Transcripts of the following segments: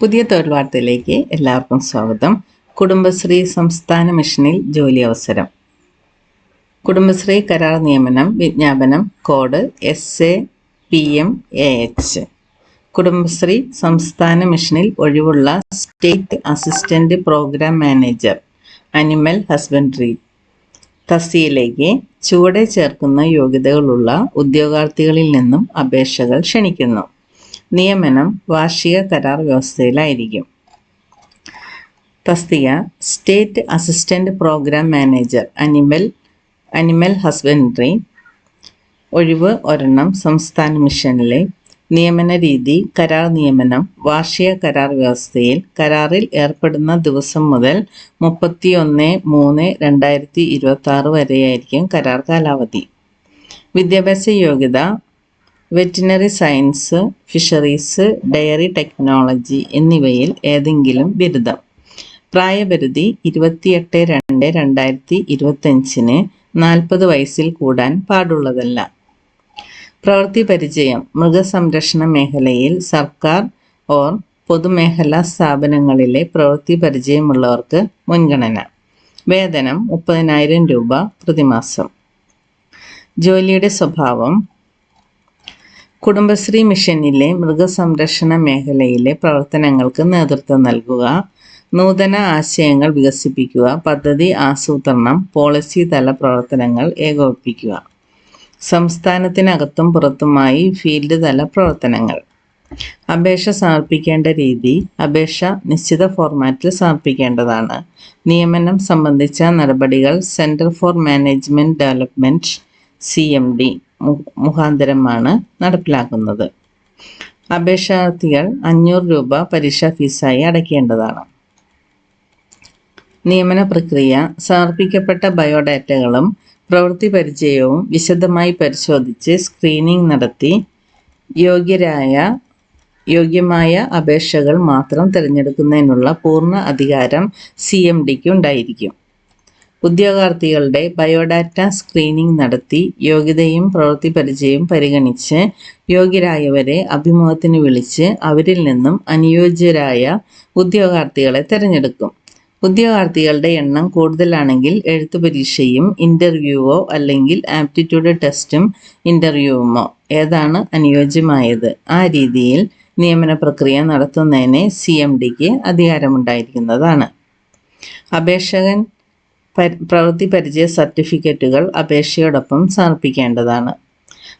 പുതിയ തൊഴിൽ വാർത്തയിലേക്ക് എല്ലാവർക്കും സ്വാഗതം. കുടുംബശ്രീ സംസ്ഥാന മിഷനിൽ ജോലി അവസരം. കുടുംബശ്രീ കരാർ നിയമനം വിജ്ഞാപനം code S A P M A H Kudumbashree സംസ്ഥാന മിഷനിൽ ഒഴിവുള്ള state assistant programme manager animal husbandry തസ്തിയിലേക്ക് ചുവടെ ചേർക്കുന്ന യോഗ്യതകളുള്ള ഉദ്യോഗാർത്ഥികളിൽ നിന്നും അപേക്ഷകൾ ക്ഷണിക്കുന്നു. നിയമനം വാർഷിക കരാർ വ്യവസ്ഥയിലായിരിക്കും. തസ്തിക state assistant programme manager animal animal husbandry ഒഴിവ് ഒരെണ്ണം സംസ്ഥാന മിഷനിലെ നിയമന രീതി കരാർ നിയമനം വാർഷിക കരാർ വ്യവസ്ഥയിൽ കരാറിൽ ഏർപ്പെടുന്ന ദിവസം മുതൽ മുപ്പത്തി ഒന്ന് മൂന്ന് രണ്ടായിരത്തി ഇരുപത്തി ആറ് വരെയായിരിക്കും കരാർ കാലാവധി. വിദ്യാഭ്യാസ യോഗ്യത veterinary science fisheries dairy technology എന്നിവയിൽ ഏതെങ്കിലും ബിരുദം. പ്രായപരിധി ഇരുപത്തിയെട്ട് രണ്ട് രണ്ടായിരത്തി ഇരുപത്തഞ്ചിന് നാൽപ്പത് വയസ്സിൽ കൂടാൻ പാടുള്ളതല്ല. പ്രവൃത്തി പരിചയം മൃഗസംരക്ഷണ മേഖലയിൽ സർക്കാർ ഓർ പൊതുമേഖലാ സ്ഥാപനങ്ങളിലെ പ്രവൃത്തി പരിചയമുള്ളവർക്ക് മുൻഗണന. വേതനം മുപ്പതിനായിരം രൂപ പ്രതിമാസം. ജോലിയുടെ സ്വഭാവം കുടുംബശ്രീ മിഷനിലെ മൃഗസംരക്ഷണ മേഖലയിലെ പ്രവർത്തനങ്ങൾക്ക് നേതൃത്വം നൽകുക നൂതന ആശയങ്ങൾ വികസിപ്പിക്കുക പദ്ധതി ആസൂത്രണം പോളിസി തല പ്രവർത്തനങ്ങൾ ഏകോപിപ്പിക്കുക. സംസ്ഥാനത്തിനകത്തും പുറത്തുമായി ഫീൽഡ് തല പ്രവർത്തനങ്ങൾ. അപേക്ഷ സമർപ്പിക്കേണ്ട രീതി അപേക്ഷ നിശ്ചിത ഫോർമാറ്റിൽ സമർപ്പിക്കേണ്ടതാണ്. നിയമനം സംബന്ധിച്ച നടപടികൾ centre for management development C M D. മുഖാന്തരമാണ് നടപ്പിലാക്കുന്നത്. അപേക്ഷാർത്ഥികൾ അഞ്ഞൂറ് രൂപ പരീക്ഷാ ഫീസായി അടയ്ക്കേണ്ടതാണ്. നിയമന പ്രക്രിയ സമർപ്പിക്കപ്പെട്ട ബയോഡാറ്റകളും പ്രവൃത്തി പരിചയവും വിശദമായി പരിശോധിച്ച് സ്ക്രീനിംഗ് നടത്തി യോഗ്യരായ യോഗ്യമായ അപേക്ഷകൾ മാത്രം തിരഞ്ഞെടുക്കുന്നതിനുള്ള പൂർണ അധികാരം സി എം ഡിക്ക് ഉണ്ടായിരിക്കും. ഉദ്യോഗാർത്ഥികളുടെ ബയോഡാറ്റ സ്ക്രീനിംഗ് നടത്തി യോഗ്യതയും പ്രവൃത്തി പരിചയവും പരിഗണിച്ച് യോഗ്യരായവരെ അഭിമുഖത്തിന് വിളിച്ച് അവരിൽ നിന്നും അനുയോജ്യരായ ഉദ്യോഗാർത്ഥികളെ തിരഞ്ഞെടുക്കും. ഉദ്യോഗാർത്ഥികളുടെ എണ്ണം കൂടുതലാണെങ്കിൽ എഴുത്തു പരീക്ഷയും ഇന്റർവ്യൂവോ അല്ലെങ്കിൽ ആപ്റ്റിറ്റ്യൂഡ് ടെസ്റ്റും ഇന്റർവ്യൂവുമോ ഏതാണ് അനുയോജ്യമായത്? ആ രീതിയിൽ നിയമന പ്രക്രിയ നടത്തുന്നതിന് സി എം ഡിക്ക് അധികാരമുണ്ടായിരിക്കുന്നതാണ്. അപേക്ഷകൻ പ്രവൃത്തി പരിചയ സർട്ടിഫിക്കറ്റുകൾ അപേക്ഷയോടൊപ്പം സമർപ്പിക്കേണ്ടതാണ്.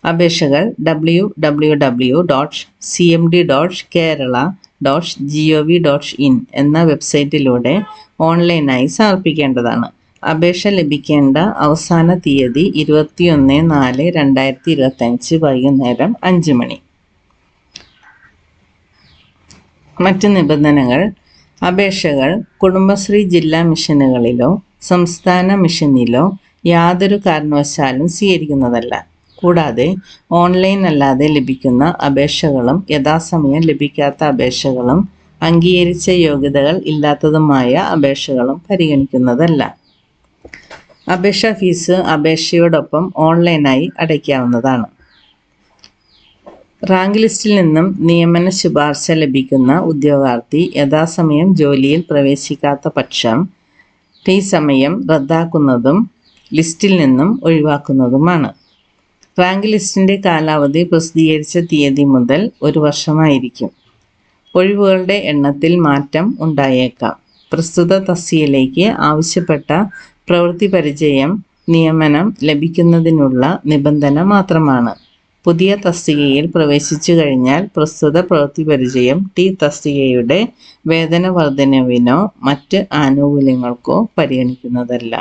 അപേക്ഷകൾ W W W dot C M D dot Kerala dot G O V dot in എന്ന വെബ്സൈറ്റിലൂടെ ഓൺലൈനായി സമർപ്പിക്കേണ്ടതാണ്. അപേക്ഷ ലഭിക്കേണ്ട അവസാന തീയതി ഇരുപത്തിയൊന്ന് നാല് രണ്ടായിരത്തി ഇരുപത്തഞ്ച് വൈകുന്നേരം അഞ്ച് മണി. മറ്റ് നിബന്ധനകൾ. അപേക്ഷകൾ കുടുംബശ്രീ ജില്ലാ മിഷനുകളിലോ സംസ്ഥാന മിഷനിലോ യാതൊരു കാരണവശാലും സ്വീകരിക്കുന്നതല്ല. കൂടാതെ ഓൺലൈൻ അല്ലാതെ ലഭിക്കുന്ന അപേക്ഷകളും യഥാസമയം ലഭിക്കാത്ത അപേക്ഷകളും അംഗീകരിച്ച യോഗ്യതകൾ ഇല്ലാത്തതുമായ അപേക്ഷകളും പരിഗണിക്കുന്നതല്ല. അപേക്ഷാ ഫീസ് അപേക്ഷയോടൊപ്പം ഓൺലൈനായി അടയ്ക്കാവുന്നതാണ്. റാങ്ക് ലിസ്റ്റിൽ നിന്നും നിയമന ശുപാർശ ലഭിക്കുന്ന ഉദ്യോഗാർത്ഥി യഥാസമയം ജോലിയിൽ പ്രവേശിക്കാത്ത പക്ഷം ഈ സമയം റദ്ദാക്കുന്നതും ലിസ്റ്റിൽ നിന്നും ഒഴിവാക്കുന്നതുമാണ്. റാങ്ക് ലിസ്റ്റിന്റെ കാലാവധി പ്രസിദ്ധീകരിച്ച തീയതി മുതൽ ഒരു വർഷമായിരിക്കും. ഒഴിവുകളുടെ എണ്ണത്തിൽ മാറ്റം ഉണ്ടായേക്കാം. പ്രസ്തുത തസ്തിയിലേക്ക് ആവശ്യപ്പെട്ട പ്രവൃത്തി പരിചയം നിയമനം ലഭിക്കുന്നതിനുള്ള നിബന്ധന മാത്രമാണ്. പുതിയ തസ്തികയിൽ പ്രവേശിച്ചു കഴിഞ്ഞാൽ പ്രസ്തുത പ്രവൃത്തി പരിചയം ടി തസ്തികയുടെ വേതന വർധനവിനോ മറ്റ് ആനുകൂല്യങ്ങൾക്കോ പരിഗണിക്കുന്നതല്ല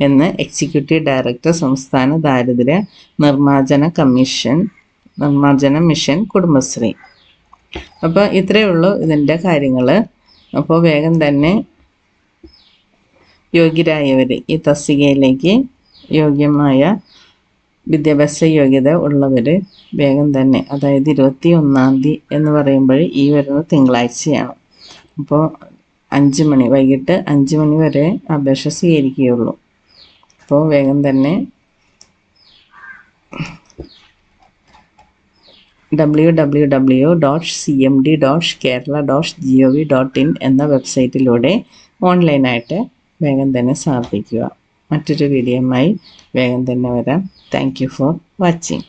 എന്ന് എക്സിക്യൂട്ടീവ് ഡയറക്ടർ സംസ്ഥാന ദാരിദ്ര്യ നിർമ്മാർജന കമ്മീഷൻ നിർമ്മാർജന മിഷൻ കുടുംബശ്രീ. അപ്പോൾ ഇത്രയേ ഉള്ളൂ ഇതിന്റെ കാര്യങ്ങൾ അപ്പോൾ വേഗം തന്നെ യോഗ്യരായവർ ഈ തസ്തികയിലേക്ക് യോഗ്യമായ വിദ്യാഭ്യാസ യോഗ്യത ഉള്ളവർ വേഗം തന്നെ അതായത് ഇരുപത്തി ഒന്നാം തീയതി എന്ന് പറയുമ്പോൾ ഈ വരുന്ന തിങ്കളാഴ്ചയാണ്. അപ്പോൾ അഞ്ച് മണി വൈകിട്ട് അഞ്ച് മണി വരെ അപേക്ഷ സ്വീകരിക്കുകയുള്ളൂ. അപ്പോൾ വേഗം തന്നെ W W W dot C M D dot Kerala dot G O V dot in എന്ന വെബ്സൈറ്റിലൂടെ ഓൺലൈനായിട്ട് വേഗം തന്നെ സമർപ്പിക്കുക. മറ്റൊരു വീഡിയോയുമായി വേഗം തന്നെ വരാം. Thank for watching